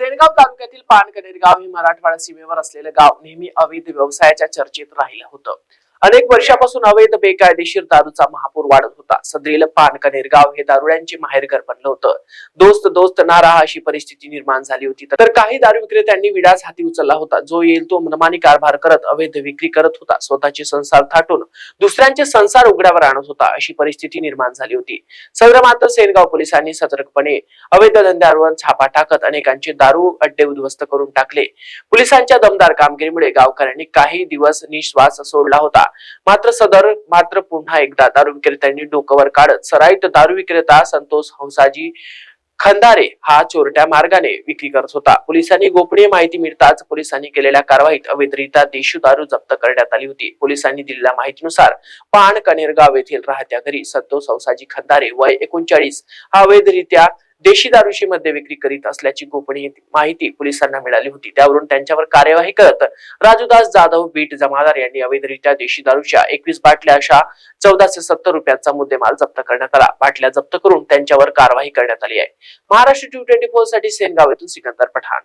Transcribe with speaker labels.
Speaker 1: सेनगाव तालुक्यातील पानकनेर गाव हे मराठवाडा सीमेवर असलेलं गाव नेहमी अवैध व्यवसायाच्या चर्चेत राहिलं होतं. अनेक वर्षापासून अवैध बेकायदेशीर दारूचा महापूर वाढत होता. सदरील पानकनेर गाव हे दारुड्यांचे माहेरघर बनलं होतं. दोस्त दोस्त ना राहा अशी परिस्थिती निर्माण झाली होती. तर काही दारू विक्रेत्यांनी विडास हाती उचलला होता. जो येईल तो मनमानी कारभार करत अवैध विक्री करत होता. स्वतःचे संसार थाटून दुसऱ्यांचे संसार उघड्यावर आणत होता अशी परिस्थिती निर्माण झाली होती. सदर मात्र सेनगाव पोलिसांनी सतर्कपणे अवैध धंद्यावर छापा टाकत अनेकांचे दारू अड्डे उद्ध्वस्त करून टाकले. पोलिसांच्या दमदार कामगिरीमुळे गावकऱ्यांनी काही दिवस निश्वास सोडला होता. मात्र सदर मात्र पुन्हा एकदा दारू विक्रेत्यांनी डोकंवर काढत सराईत दारू विक्रेता संतोष हंसाजी खंदारे हा चोरट्या मार्गाने विक्री करत होता. पोलिसांनी गोपनीय माहिती मिळताच पोलिसांनी केलेल्या कारवाईत अवैधरित्या देशी दारू जप्त करण्यात आली होती. पोलिसांनी दिलेल्या माहितीनुसार पाण कनेरगाव येथील राहत्या घरी संतोष हौसाजी खंदारे वय एकोणचाळीस हा अवैधरित्या देशी दारूची मद्य विक्री करीत असल्याची गोपनीय माहिती पोलिसांना मिळाली होती. त्यावरून त्यांच्यावर कार्यवाही करत राजूदास जाधव बीट जमादार यांनी अवैधरित्या देशी दारूच्या एकवीस बाटल्या अशा चौदाशे सत्तर रुपयांचा मुद्देमाल जप्त करण्यात आला. बाटल्या जप्त करून त्यांच्यावर कारवाई करण्यात आली आहे. महाराष्ट्र टू ट्वेंटी फोरसाठी सेनगाव येथून सिकंदर पठाण.